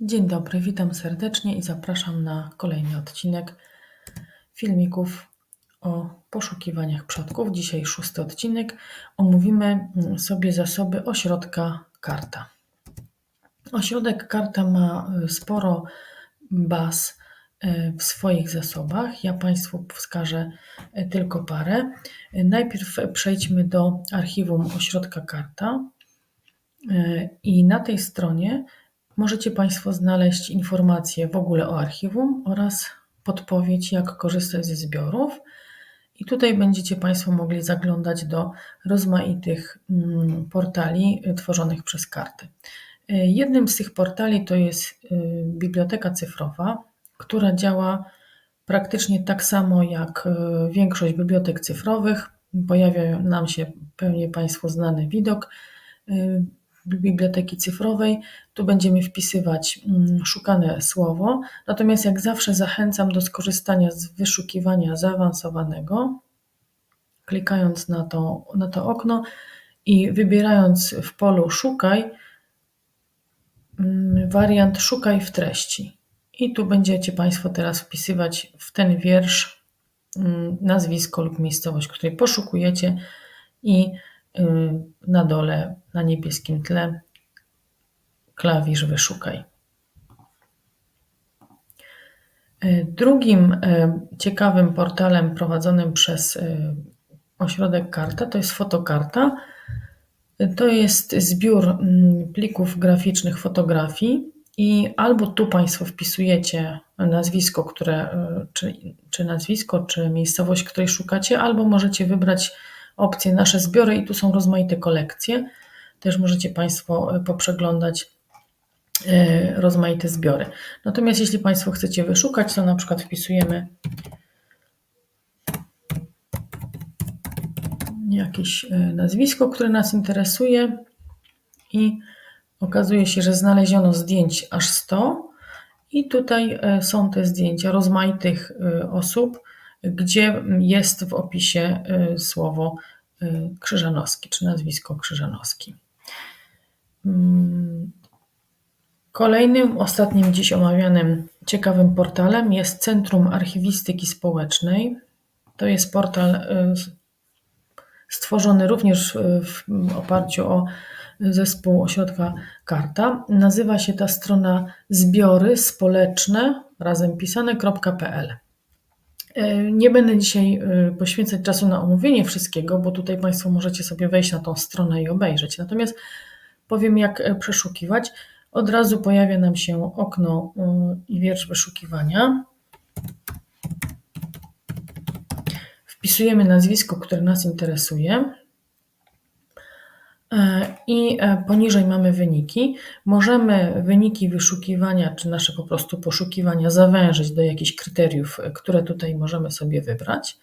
Dzień dobry, witam serdecznie i zapraszam na kolejny odcinek filmików o poszukiwaniach przodków. Dzisiaj szósty odcinek. Omówimy sobie zasoby ośrodka karta. Ośrodek karta ma y, sporo baz y, w swoich zasobach. Ja Państwu wskażę y, tylko parę. Najpierw przejdźmy do archiwum ośrodka karta. I na tej stronie Możecie Państwo znaleźć informacje w ogóle o archiwum oraz podpowiedź, jak korzystać ze zbiorów. I tutaj będziecie Państwo mogli zaglądać do rozmaitych mm, portali y, tworzonych przez karty. Y, jednym z tych portali to jest y, Biblioteka Cyfrowa, która działa praktycznie tak samo jak większość bibliotek cyfrowych. Pojawia nam się pewnie Państwu znany widok biblioteki cyfrowej. Tu będziemy wpisywać mm, szukane słowo. Natomiast jak zawsze zachęcam do skorzystania z wyszukiwania zaawansowanego, klikając na to, na to okno i wybierając w polu szukaj mm, wariant szukaj w treści. I tu będziecie Państwo teraz wpisywać w ten wiersz mm, nazwisko lub miejscowość, której poszukujecie i na dole na niebieskim tle klawisz wyszukaj. Y, drugim y, ciekawym portalem prowadzonym przez ośrodek Karta to jest Fotokarta. To jest zbiór mm, plików graficznych fotografii i albo tu Państwo wpisujecie nazwisko, które, czy, czy nazwisko, czy miejscowość, której szukacie, albo możecie wybrać opcję Nasze zbiory i tu są rozmaite kolekcje. Też możecie Państwo e, poprzeglądać e, rozmaite zbiory. Natomiast jeśli Państwo chcecie wyszukać, to na przykład wpisujemy jakieś e, nazwisko, które nas interesuje i okazuje się, że znaleziono zdjęć aż 100 i tutaj są te zdjęcia rozmaitych osób, gdzie jest w opisie y, słowo y, Krzyżanowski, czy nazwisko Krzyżanowski. Mm. Kolejnym, ostatnim dziś omawianym ciekawym portalem jest Centrum Archiwistyki Społecznej. To jest portal y, stworzony również w oparciu o zespół ośrodka Karta. Nazywa się ta strona zbiory społeczne razem pisane.pl. E, nie będę dzisiaj e, poświęcać czasu na omówienie wszystkiego, bo tutaj Państwo możecie sobie wejść na tą stronę i obejrzeć. Natomiast powiem, jak e, przeszukiwać. Od razu pojawia nam się okno i wiersz wyszukiwania. Wpisujemy nazwisko, które nas interesuje. E, I e, poniżej mamy wyniki. Możemy wyniki wyszukiwania, czy nasze po prostu poszukiwania zawężyć do jakichś kryteriów, e, które tutaj możemy sobie wybrać.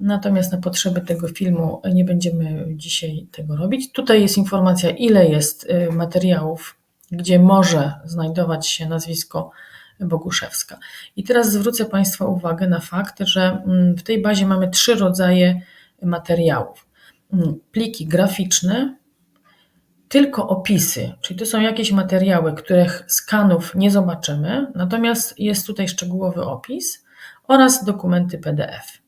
Natomiast na potrzeby tego filmu nie będziemy dzisiaj tego robić. Tutaj jest informacja, ile jest materiałów, gdzie może znajdować się nazwisko Boguszewska. I teraz zwrócę Państwa uwagę na fakt, że mm, w tej bazie mamy trzy rodzaje materiałów. Mm, pliki graficzne, tylko opisy, czyli to są jakieś materiały, których skanów nie zobaczymy, natomiast jest tutaj szczegółowy opis oraz dokumenty PDF.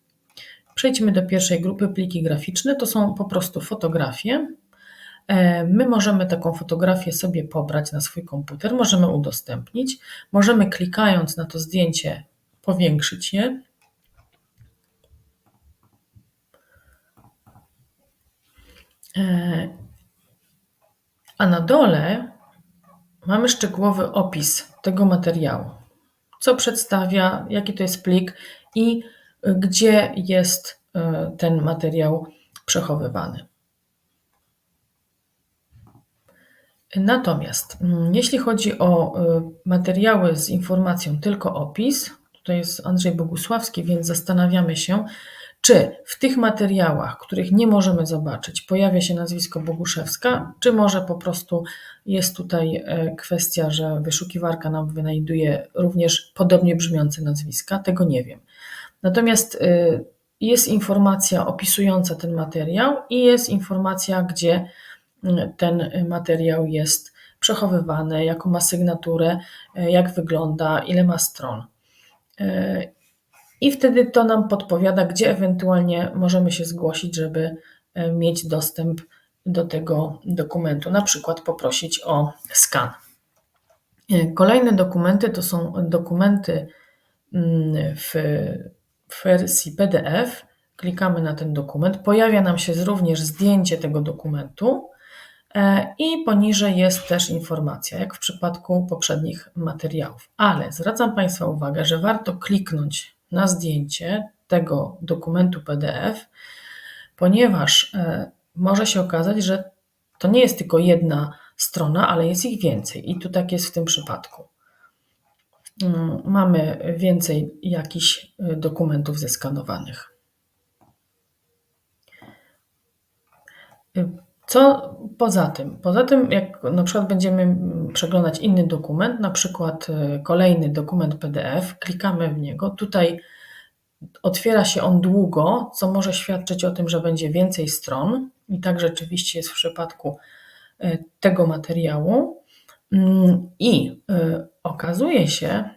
Przejdźmy do pierwszej grupy, pliki graficzne. To są po prostu fotografie. E, my możemy taką fotografię sobie pobrać na swój komputer, możemy udostępnić, możemy klikając na to zdjęcie powiększyć je. A na dole mamy szczegółowy opis tego materiału. Co przedstawia, jaki to jest plik i gdzie jest e, ten materiał przechowywany. Natomiast mm, jeśli chodzi o e, materiały z informacją tylko opis, tutaj jest Andrzej Bogusławski, więc zastanawiamy się, czy w tych materiałach, których nie możemy zobaczyć, pojawia się nazwisko Boguszewska, czy może po prostu jest tutaj e, kwestia, że wyszukiwarka nam wynajduje również podobnie brzmiące nazwiska? Tego nie wiem. Natomiast e, jest informacja opisująca ten materiał i jest informacja, gdzie ten materiał jest przechowywany, jaką ma sygnaturę, jak wygląda, ile ma stron. I wtedy to nam podpowiada, gdzie ewentualnie możemy się zgłosić, żeby mieć dostęp do tego dokumentu, na przykład poprosić o skan. Kolejne dokumenty to są dokumenty mm, w, w wersji PDF. Klikamy na ten dokument. Pojawia nam się również zdjęcie tego dokumentu e, i poniżej jest też informacja, jak w przypadku poprzednich materiałów. Ale zwracam Państwa uwagę, że warto kliknąć na zdjęcie tego dokumentu PDF, ponieważ e, może się okazać, że to nie jest tylko jedna strona, ale jest ich więcej. I tu tak jest w tym przypadku. Mm, mamy więcej jakichś y, dokumentów zeskanowanych. Y, co poza tym? Poza tym, jak na przykład będziemy przeglądać inny dokument, na przykład y, kolejny dokument PDF, klikamy w niego. Tutaj otwiera się on długo, co może świadczyć o tym, że będzie więcej stron. I tak rzeczywiście jest w przypadku tego materiału. Mm, I y, okazuje się,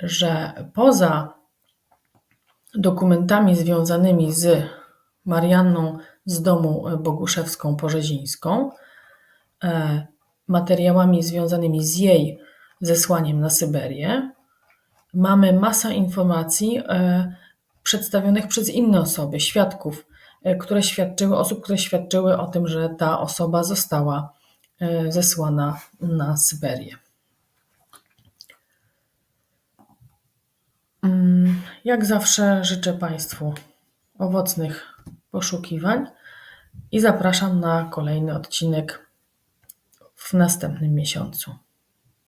że poza dokumentami związanymi z Marianną z domu Boguszewską-Porzezińską, e, materiałami związanymi z jej zesłaniem na Syberię, mamy masę informacji e, przedstawionych przez inne osoby, świadków, e, które świadczyły, osób, które świadczyły o tym, że ta osoba została zesłana na Syberię. Mm, jak zawsze życzę Państwu owocnych poszukiwań i zapraszam na kolejny odcinek w następnym miesiącu.